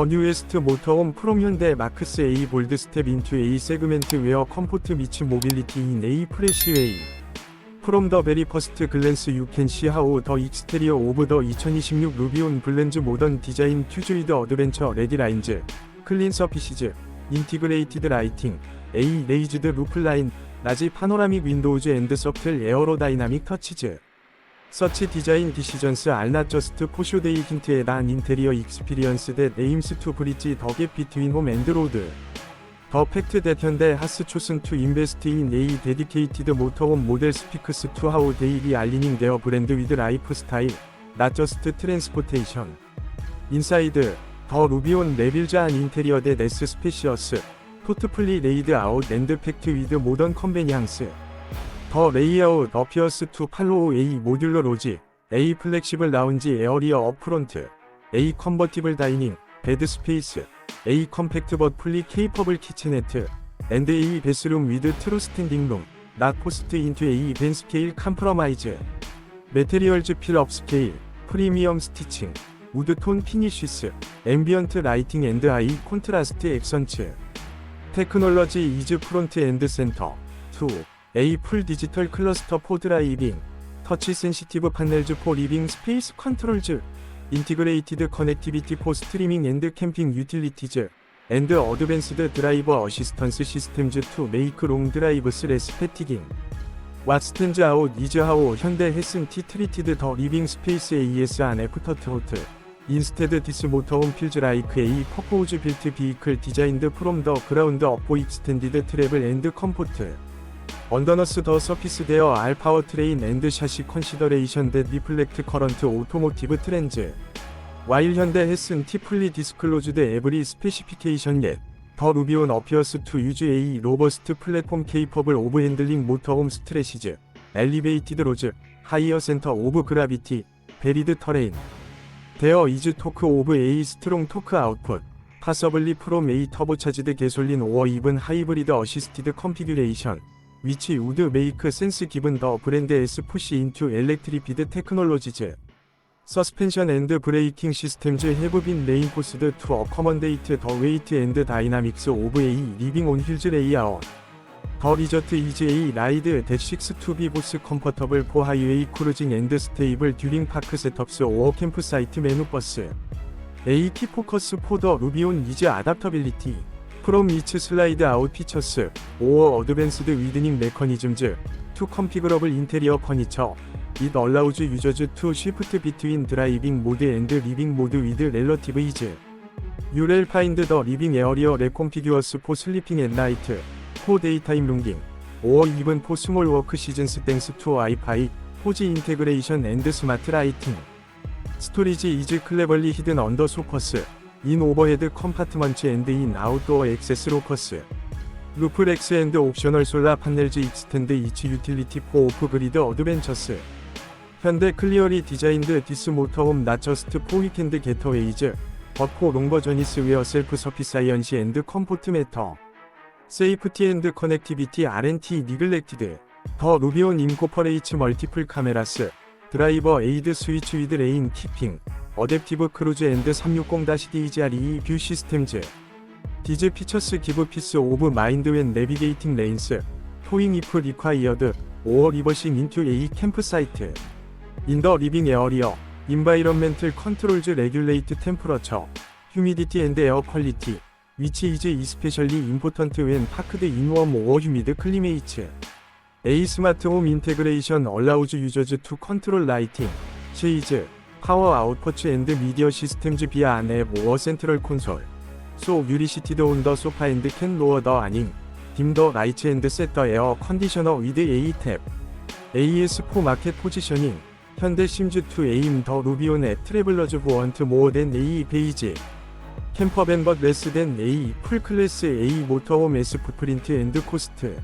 더 뉴에스트 모터홈 프롬 현대 마크스 A 볼드 스텝 인투 A 세그멘트 웨어 컴포트 미츠 모빌리티 인 A 프레시 웨이. 프롬 더 베리 퍼스트 글랜스 유 캔 시 하우 더 익스테리어 오브 더 2026 루비온 블렌즈 모던 디자인 튜즈이드 어드벤처 레디 라인즈. 클린 서피시즈. 인티그레이티드 라이팅. A 레이즈드 루프 라인. 라지 파노라믹 윈도우즈 앤드 서틀 에어로다이나믹 터치즈 서치 디자인 디시전스 알낫 저스트 포쇼데이 힌트에 난 인테리어 익스피리언스 대 네임스 투 브릿지 더갭 비트윈 홈 앤드 로드. 더 팩트 대 현대 하스 초슨 투 인베스트 인 에이 데디케이티드 모터홈 모델 스피크스 투 하우 데이비 알리닝 데어 브랜드 위드 라이프 스타일 낫 저스트 트랜스포테이션. 인사이드 더 루비온 레빌자한 인테리어 대 네스 스페시어스 토트플리 레이드 아웃 앤드 팩트 위드 모던 컨베니앙스 더 레이아웃 어피어스 투 팔로우 A 모듈러 로지 A 플렉시블 라운지 에어리어 어프론트 A 컨버티블 다이닝 베드 스페이스 A 컴팩트 버 풀리 케이퍼블 키친네트 앤드 A 베스룸 위드 트루 스탠딩 룸, 낫 포스트 인투 A 벤 스케일 컴프로마이즈. 메테리얼즈 필 업스케일, 프리미엄 스티칭, 우드 톤 피니쉬스, 앰비언트 라이팅 앤드 아이 콘트라스트 액선츠. 테크놀러지 이즈 프론트 앤드 센터 2 A 풀 디지털 클러스터 포 드라이빙 터치 센시티브 파넬즈 포 리빙 스페이스 컨트롤즈 인티그레이티드 커넥티비티 포 스트리밍 앤드 캠핑 유틸리티즈 앤드 어드밴스드 드라이버 어시스턴스 시스템즈 투 메이크 롱 드라이브스 레스 패티깅. 왓스텐즈 아웃 이즈 하우 현대 헬슨 티 트리티드 더 리빙 스페이스 AS 안 애프터 트로트 인스테드 디스 모터홈 필즈 라이크 A 퍼포즈 빌트 비이클 디자인드 프롬 더 그라운드 업보 익스텐디드 트래블 앤드 컴포트 언더너스 더 서피스 데어 알 파워 트레인 앤드 샤시 컨시더레이션 댓 리플렉트 커런트 오토모티브 트렌즈. 와일 현대 헬슨 티플리 디스클로즈드 에브리 스페시피케이션 옜더 루비온 어피어스 투 유즈 A 로버스트 플랫폼 케이퍼블 오브 핸들링 모터홈 스트레시즈. 엘리베이티드 로즈 하이어 센터 오브 그라비티 베리드 터레인. 데어 이즈 토크 오브 A 스트롱 토크 아웃풋. 파서블리 프롬 A 터보차지드 개솔린 오어 이븐 하이브리드 어시스티드 컨피규레이션 위치 우드 메이크 센스 기븐 더 브랜드 S 푸시 인투 엘렉트리피드 테크놀로지즈 서스펜션 앤드 브레이킹 시스템즈 해브 빈 레인포스드 투 어커먼데이트 더 웨이트 앤드 다이나믹스 오브 A 리빙 온 힐즈 레이아웃 더 리저트 이즈 A 라이드 대6 투비 보스 컴퍼터블 포 하이웨이 크루징 앤드 스테이 프롬 이츠 슬라이드 아웃 피처스 오어 어드밴스드 위드닝 메커니즘즈 투 컨피그러블 인테리어 퍼니처 잇 얼라우즈 유저즈 투 쉬프트 비트윈 드라이빙 모드 앤드 리빙 모드 위드 렐러티브 이즈 유렐 파인드 더 리빙 에어리어 레콤피규어스 포 슬리핑 앤 나이트 포 데이타임 룽깅 오어 이븐 포 스몰 워크 시즌스 땡스 투 와이파이 포지 인테그레이션 앤드 스마트 라이팅 스토리지 이즈 클레벌리 히든 언더 소커스 인 오버헤드 컴파트먼트 앤드 인 아웃도어 액세스 로커스. 루프렉스 앤드 옵셔널 솔라 파넬즈 익스텐드 이츠 유틸리티 포 오프 그리드 어드벤처스. 현대 클리어리 디자인드 디스 모터홈 나처스트 포 위켄드 게터웨이즈 버포 롱버 저니스 웨어 셀프 서피사이언시 앤드 컴포트 매터. 세이프티 앤드 커넥티비티 R&T 니글렉티드. 더 루비온 인코퍼레이츠 멀티플 카메라스. 드라이버 에이드 스위치 위드 레인 키핑 어댑티브 크루즈 앤드 360-DEGRE 뷰 시스템즈 디즈 피처스 기브 피스 오브 마인드 웬 내비게이팅 레인스 토잉 이프 리콰이어드 오어 리버싱 인투 에이 캠프 사이트. 인더 리빙 에어리어 인바이런멘틀 컨트롤즈 레귤레이트 템프러처 휴미디티 앤드 에어 퀄리티 위치 이즈 이스페셜리 임포턴트 웬 파크드 인웜 오어 휴미드 클리메이츠. A 스마트 홈 인테그레이션 얼라우즈 유저즈 투 컨트롤 라이팅. 쉐이즈 파워 아웃포츠 앤드 미디어 시스템즈 비아 안에 모어 센트럴 콘솔 소 유리시티드 온더 소파 앤드 캔 로어 더 아닝 딤더 라이츠 앤드 셋더 에어 컨디셔너 위드 A 탭 AS4 마켓 포지셔닝 현대 심즈 2 에임 더 루비온 앱 트래블러즈 보언트 모어 댄 A 베이지 캠퍼 벤벗 레스 댄 A 풀클래스 A 모터홈 S 풋프린트 앤드 코스트